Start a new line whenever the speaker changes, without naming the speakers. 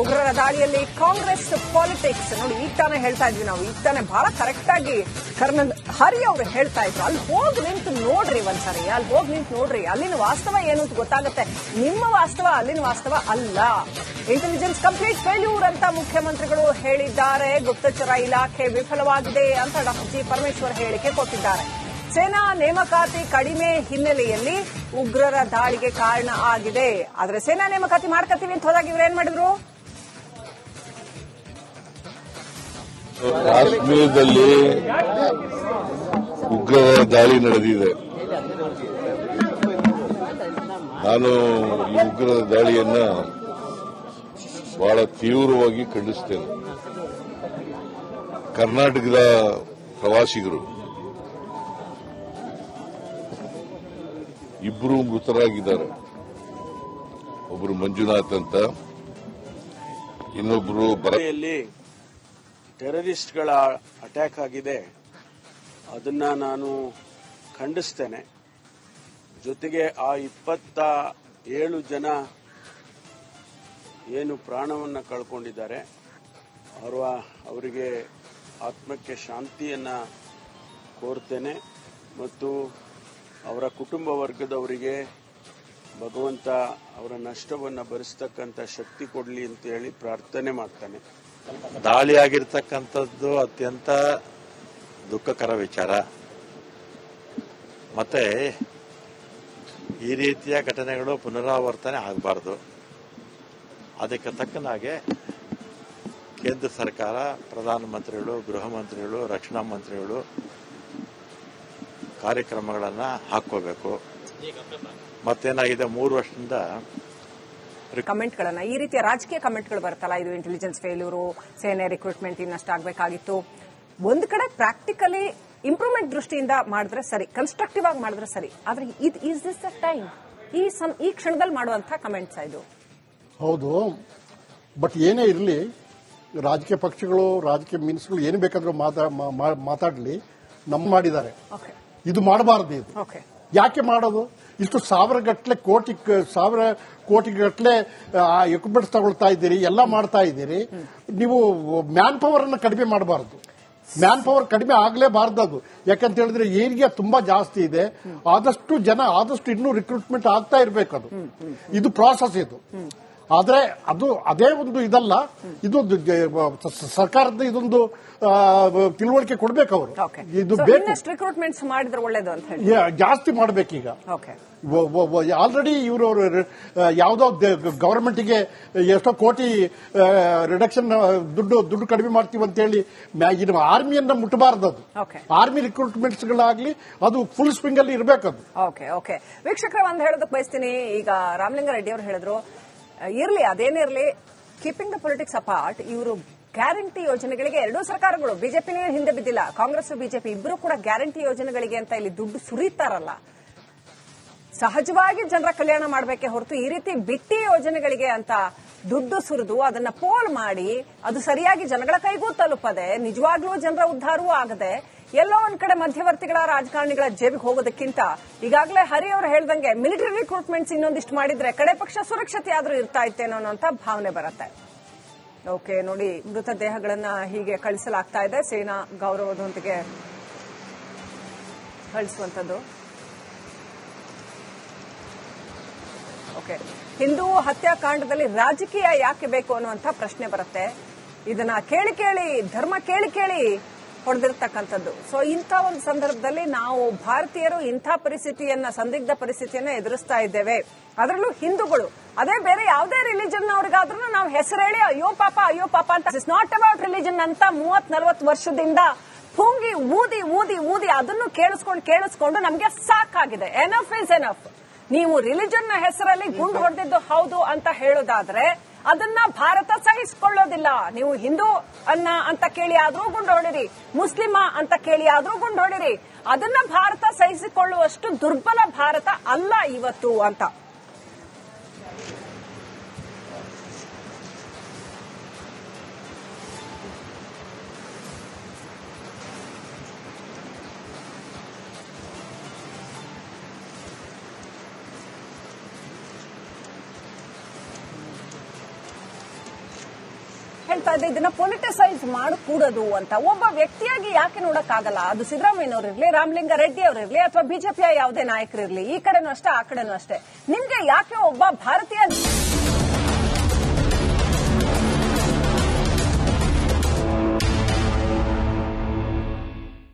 ಉಗ್ರರ ದಾಳಿಯಲ್ಲಿ ಕಾಂಗ್ರೆಸ್ ಪಾಲಿಟಿಕ್ಸ್ ನೋಡಿ, ಈಗ ತಾನೇ ಹೇಳ್ತಾ ಇದ್ವಿ ನಾವು. ಈಗ ತಾನೇ ಬಹಳ ಕರೆಕ್ಟ್ ಆಗಿ ಕರ್ನಲ್ ಹರಿ ಅವರು ಹೇಳ್ತಾ ಇದ್ರು. ಅಲ್ಲಿ ಹೋಗಿ ನಿಂತು ನೋಡ್ರಿ ಒಂದ್ಸರಿ. ಅಲ್ಲಿ ಹೋಗಿ ನಿಂತು ನೋಡ್ರಿ. ಅಲ್ಲಿನ ವಾಸ್ತವ ಏನು ಅಂತ ಗೊತ್ತಾಗುತ್ತೆ. ನಿಮ್ಮ ವಾಸ್ತವ, ಅಲ್ಲಿನ ವಾಸ್ತವ ಅಲ್ಲ. ಇಂಟೆಲಿಜೆನ್ಸ್ ಕಂಪ್ಲೀಟ್ ಫೇಲ್ಯೂರ್ ಅಂತ ಮುಖ್ಯಮಂತ್ರಿಗಳು ಹೇಳಿದ್ದಾರೆ. ಗುಪ್ತಚರ ಇಲಾಖೆ ವಿಫಲವಾಗಿದೆ ಅಂತ ಡಾಕ್ಟರ್ ಜಿ ಪರಮೇಶ್ವರ್ ಹೇಳಿಕೆ ಕೊಟ್ಟಿದ್ದಾರೆ. ಸೇನಾ ನೇಮಕಾತಿ ಕಡಿಮೆ ಹಿನ್ನೆಲೆಯಲ್ಲಿ ಉಗ್ರರ ದಾಳಿಗೆ ಕಾರಣ ಆಗಿದೆ. ಆದರೆ ಸೇನಾ ನೇಮಕಾತಿ ಮಾಡ್ಕತ್ತೀವಿ ಅಂತ ಹೋದಾಗ ಇವ್ರು ಏನ್ ಮಾಡಿದ್ರು?
ಕಾಶ್ಮೀರದಲ್ಲಿ ಉಗ್ರರ ದಾಳಿ ನಡೆದಿದೆ. ನಾನು ಈ ಉಗ್ರರ ದಾಳಿಯನ್ನ ಬಹಳ ತೀವ್ರವಾಗಿ ಖಂಡಿಸ್ತೇನೆ ಕರ್ನಾಟಕದ ಪ್ರವಾಸಿಗರು ಇಬ್ಬರು ಮೃತರಾಗಿದ್ದಾರೆ. ಒಬ್ಬರು ಮಂಜುನಾಥ್ ಅಂತ ಇನ್ನೊಬ್ಬರು ಬರ
ಜಿಲ್ಲೆಯಲ್ಲಿ ಟೆರರಿಸ್ಟ್ಗಳ ಅಟ್ಯಾಕ್ ಆಗಿದೆ. ಅದನ್ನ ನಾನು ಖಂಡಿಸ್ತೇನೆ. ಜೊತೆಗೆ ಆ ಇಪ್ಪತ್ತ ಏಳು ಜನ ಏನು ಪ್ರಾಣವನ್ನ ಕಳ್ಕೊಂಡಿದ್ದಾರೆ. ಅವರ ಅವರಿಗೆ ಆತ್ಮಕ್ಕೆ ಶಾಂತಿಯನ್ನ ಕೋರ್ತೇನೆ. ಮತ್ತು ಅವರ ಕುಟುಂಬ ವರ್ಗದವರಿಗೆ ಭಗವಂತ ಅವರ ನಷ್ಟವನ್ನು ಭರಿಸ್ತಕ್ಕಂಥ ಶಕ್ತಿ ಕೊಡಲಿ ಅಂತ ಹೇಳಿ ಪ್ರಾರ್ಥನೆ ಮಾಡ್ತಾನೆ.
ದಾಳಿಯಾಗಿರ್ತಕ್ಕಂಥದ್ದು ಅತ್ಯಂತ ದುಃಖಕರ ವಿಚಾರ. ಮತ್ತೆ ಈ ರೀತಿಯ ಘಟನೆಗಳು ಪುನರಾವರ್ತನೆ ಆಗಬಾರ್ದು. ಅದಕ್ಕೆ ತಕ್ಕನಾಗೆ ಕೇಂದ್ರ ಸರ್ಕಾರ ಪ್ರಧಾನಮಂತ್ರಿಗಳು ಗೃಹ ಮಂತ್ರಿಗಳು, ರಕ್ಷಣಾ ಮಂತ್ರಿಗಳು ಕಾರ್ಯಕ್ರಮಗಳನ್ನು ಹಾಕ್ಕೋಬೇಕು. ಮತ್ತೇನಾಗಿದೆ, ಮೂರು ವರ್ಷದಿಂದ
ಕಮೆಂಟ್ಗಳನ್ನ. ಈ ರೀತಿಯ ರಾಜಕೀಯ ಕಮೆಂಟ್ಗಳು ಬರುತ್ತಲ್ಲ ಇದು ಇಂಟೆಲಿಜೆನ್ಸ್ ಫೇಲ್ಯೂರು ಸೇನೆ ರಿಕ್ರೂಟ್ಮೆಂಟ್ ಇನ್ನಷ್ಟು ಆಗಬೇಕಾಗಿತ್ತು. ಒಂದ್ ಕಡೆ ಪ್ರಾಕ್ಟಿಕಲಿ ಇಂಪ್ರೂವ್ಮೆಂಟ್ ದೃಷ್ಟಿಯಿಂದ ಮಾಡಿದ್ರೆ ಸರಿ ಕನ್ಸ್ಟ್ರಕ್ಟಿವ್ ಆಗಿ ಮಾಡಿದ್ರೆ ಸರಿ. ಆದ್ರೆ ಇದು ಈಸ್ ದಿಸ್ ದ ಟೈಮ್ ಈ ಸಮ್ ಈ ಕ್ಷಣದಲ್ಲಿ ಮಾಡುವಂತ ಕಮೆಂಟ್ಸ್ ಇದು.
ಹೌದು. ಬಟ್ ಏನೇ ಇರಲಿ ರಾಜಕೀಯ ಪಕ್ಷಗಳು ರಾಜಕೀಯ ಮೀನ್ಸ್ಗಳು ಏನು ಬೇಕಾದ್ರೂ ಮಾತಾಡಲಿ ನಮ್ಮ ಮಾಡಿದ್ದಾರೆ.
ಓಕೆ
ಇದು ಮಾಡಬಾರದು ಇದು.
ಓಕೆ
ಯಾಕೆ ಮಾಡೋದು? ಇಷ್ಟು ಸಾವಿರ ಗಟ್ಟಲೆ ಕೋಟಿ ಸಾವಿರ ಕೋಟಿ ಗಟ್ಟಲೆ ಎಕ್ವಿಪ್ಮೆಂಟ್ಸ್ ತಗೊಳ್ತಾ ಇದ್ದೀರಿ ಎಲ್ಲ ಮಾಡ್ತಾ ಇದ್ದೀರಿ. ನೀವು ಮ್ಯಾನ್ ಪವರ್ ಅನ್ನು ಕಡಿಮೆ ಮಾಡಬಾರದು. ಮ್ಯಾನ್ ಪವರ್ ಕಡಿಮೆ ಆಗಲೇಬಾರದು ಅದು. ಯಾಕಂತ ಹೇಳಿದ್ರೆ ಏರಿಯಾ ತುಂಬಾ ಜಾಸ್ತಿ ಇದೆ. ಆದಷ್ಟು ಜನ ಆದಷ್ಟು ಇನ್ನೂ ರಿಕ್ರೂಟ್ಮೆಂಟ್ ಆಗ್ತಾ ಇರಬೇಕು ಅದು ಇದು ಪ್ರಾಸೆಸ್ ಇದು. ಆದ್ರೆ ಅದು ಅದೇ ಒಂದು ಇದಲ್ಲ ಇದೊಂದು ಸರ್ಕಾರದ ಇದೊಂದು ತಿಳುವಳಿಕೆ ಕೊಡ್ಬೇಕು ಅವರು ಇದು
ರಿಕ್ರೂಟ್ಮೆಂಟ್ಸ್ ಮಾಡಿದ್ರೆ ಒಳ್ಳೇದು ಅಂತ ಹೇಳಿ.
ಜಾಸ್ತಿ ಮಾಡ್ಬೇಕೀಗ. ಆಲ್ರೆಡಿ ಇವರು ಯಾವುದೋ ಗವರ್ಮೆಂಟ್ಗೆ ಎಷ್ಟೋ ಕೋಟಿ ರಿಡಕ್ಷನ್ ದುಡ್ಡು ದುಡ್ಡು ಕಡಿಮೆ ಮಾಡ್ತೀವಿ ಅಂತ ಹೇಳಿ ಆರ್ಮಿಯನ್ನ ಮುಟ್ಟಬಾರದು ಅದು. ಆರ್ಮಿ ರಿಕ್ರೂಟ್ಮೆಂಟ್ಸ್ ಗಳಾಗ್ಲಿ ಅದು ಫುಲ್ ಸ್ವಿಂಗ್ ಅಲ್ಲಿ ಅದು
ಓಕೆ ಓಕೆ ವೀಕ್ಷಕರ ಒಂದು ಹೇಳೋದಕ್ಕೆ ಬಯಸ್ತೀನಿ. ಈಗ ರಾಮಲಿಂಗಾರೆಡ್ಡಿ ಅವರು ಹೇಳಿದ್ರು ಇರ್ಲಿ ಅದೇನಿರಲಿ ಕೀಪಿಂಗ್ ದ ಪೊಲಿಟಿಕ್ಸ್ ಅಪಾರ್ಟ್ ಇವರು ಗ್ಯಾರಂಟಿ ಯೋಜನೆಗಳಿಗೆ ಎರಡೂ ಸರ್ಕಾರಗಳು, ಬಿಜೆಪಿನೇ ಹಿಂದೆ ಬಿದ್ದಿಲ್ಲ, ಕಾಂಗ್ರೆಸ್, ಬಿಜೆಪಿ ಇಬ್ಬರು ಕೂಡ ಗ್ಯಾರಂಟಿ ಯೋಜನೆಗಳಿಗೆ ಅಂತ ಇಲ್ಲಿ ದುಡ್ಡು ಸುರಿತಾರಲ್ಲ. ಸಹಜವಾಗಿ ಜನರ ಕಲ್ಯಾಣ ಮಾಡಬೇಕೆ ಹೊರತು ಈ ರೀತಿ ಬಿಟ್ಟಿ ಯೋಜನೆಗಳಿಗೆ ಅಂತ ದುಡ್ಡು ಸುರಿದು ಅದನ್ನ ಪೋಲ್ ಮಾಡಿ ಅದು ಸರಿಯಾಗಿ ಜನಗಳ ಕೈಗೂ ತಲುಪದೆ, ನಿಜವಾಗ್ಲೂ ಜನರ ಉದ್ಧಾರವೂ ಆಗದೆ ಎಲ್ಲೋ ಒಂದ್ ಕಡೆ ಮಧ್ಯವರ್ತಿಗಳ ರಾಜಕಾರಣಿಗಳ ಜೇಬಿಗೆ ಹೋಗೋದಕ್ಕಿಂತ ಈಗಾಗಲೇ ಹರಿ ಅವರು ಹೇಳ್ದಂಗೆ ಮಿಲಿಟರಿ ರಿಕ್ರೂಟ್ಮೆಂಟ್ಸ್ ಇನ್ನೊಂದಿಷ್ಟು ಮಾಡಿದ್ರೆ ಕಡೆ ಪಕ್ಷ ಸುರಕ್ಷತೆ ಆದ್ರೂ ಇರ್ತಾ ಇತ್ತೇನೋ ಅನ್ನೋಂತ ಭಾವನೆ ಬರುತ್ತೆ. ಓಕೆ, ನೋಡಿ, ಮೃತ ದೇಹಗಳನ್ನ ಹೀಗೆ ಕಳಿಸಲಾಗ್ತಾ ಇದೆ. ಸೇನಾ ಗೌರವದೊಂದಿಗೆ ಕಳಿಸುವಂತದ್ದು ಓಕೆ, ಹಿಂದೂ ಹತ್ಯಾಕಾಂಡದಲ್ಲಿ ರಾಜಕೀಯ ಯಾಕೆ ಬೇಕು ಅನ್ನುವಂಥ ಪ್ರಶ್ನೆ ಬರುತ್ತೆ. ಇದನ್ನ ಕೇಳಿ ಕೇಳಿ, ಧರ್ಮ ಕೇಳಿ ಕೇಳಿ ಹೊಡೆದಿರ್ತಕ್ಕಂಥದ್ದು. ಸೊ ಇಂಥ ಒಂದು ಸಂದರ್ಭದಲ್ಲಿ ನಾವು ಭಾರತೀಯರು ಇಂಥ ಪರಿಸ್ಥಿತಿಯನ್ನ, ಸಂದಿಗ್ಧ ಪರಿಸ್ಥಿತಿಯನ್ನ ಎದುರಿಸ್ತಾ ಇದ್ದೇವೆ. ಅದರಲ್ಲೂ ಹಿಂದೂಗಳು, ಅದೇ ಬೇರೆ ಯಾವುದೇ ರಿಲಿಜನ್ ಅವ್ರಿಗಾದ್ರೂ ನಾವು ಹೆಸರೇಳಿ, ಅಯ್ಯೋ ಪಾಪ ಅಯ್ಯೋ ಪಾಪ ಅಂತ ಇಟ್ಸ್ ನಾಟ್ ಅಬೌಟ್ ರಿಲಿಜನ್ ಅಂತ ಮೂವತ್ ನಲ್ವತ್ ವರ್ಷದಿಂದ ಪೂಂಗಿ ಊದಿ ಊದಿ ಊದಿ ಅದನ್ನು ಕೇಳಿಸ್ಕೊಂಡು ಕೇಳಿಸ್ಕೊಂಡು ನಮಗೆ ಸಾಕಾಗಿದೆ. ಎನಫ್ ಇಸ್ ಎನಫ್ ನೀವು ರಿಲಿಜನ್ನ ಹೆಸರಲ್ಲಿ ಗುಂಡು ಹೊಡೆದಿದ್ದು ಹೌದು ಅಂತ ಹೇಳೋದಾದ್ರೆ ಅದನ್ನ ಭಾರತ ಸಹಿಸಿಕೊಳ್ಳೋದಿಲ್ಲ. ನೀವು ಹಿಂದೂ ಅನ್ನ ಅಂತ ಕೇಳಿ ಆದ್ರೂ ಗುಂಡು ಮುಸ್ಲಿಮ ಅಂತ ಕೇಳಿ ಆದ್ರೂ ಗುಂಡು ಅದನ್ನ ಭಾರತ ಸಹಿಸಿಕೊಳ್ಳುವಷ್ಟು ದುರ್ಬಲ ಭಾರತ ಅಲ್ಲ ಇವತ್ತು ಅಂತ. ಹೇಳ್ತಾ ಇದ್ದೆ, ಇದನ್ನ ಪೊಲಿಟಿಸೈಸ್ ಮಾಡಕೂಡದು ಅಂತ. ಒಬ್ಬ ವ್ಯಕ್ತಿಯಾಗಿ ಯಾಕೆ ನೋಡಕ್ಕಾಗಲ್ಲ? ಅದು ಸಿದ್ದರಾಮಯ್ಯನವರಿರ್ಲಿ ರಾಮಲಿಂಗ ರೆಡ್ಡಿ ಅವರಿರ್ಲಿ, ಅಥವಾ ಬಿಜೆಪಿಯ ಯಾವುದೇ ನಾಯಕರಿರ್ಲಿ, ಈ ಕಡೆನೂ ಅಷ್ಟೇ, ಆ ಕಡೆನೂ ಅಷ್ಟೇ. ನಿಮ್ಗೆ ಯಾಕೆ ಒಬ್ಬ ಭಾರತೀಯ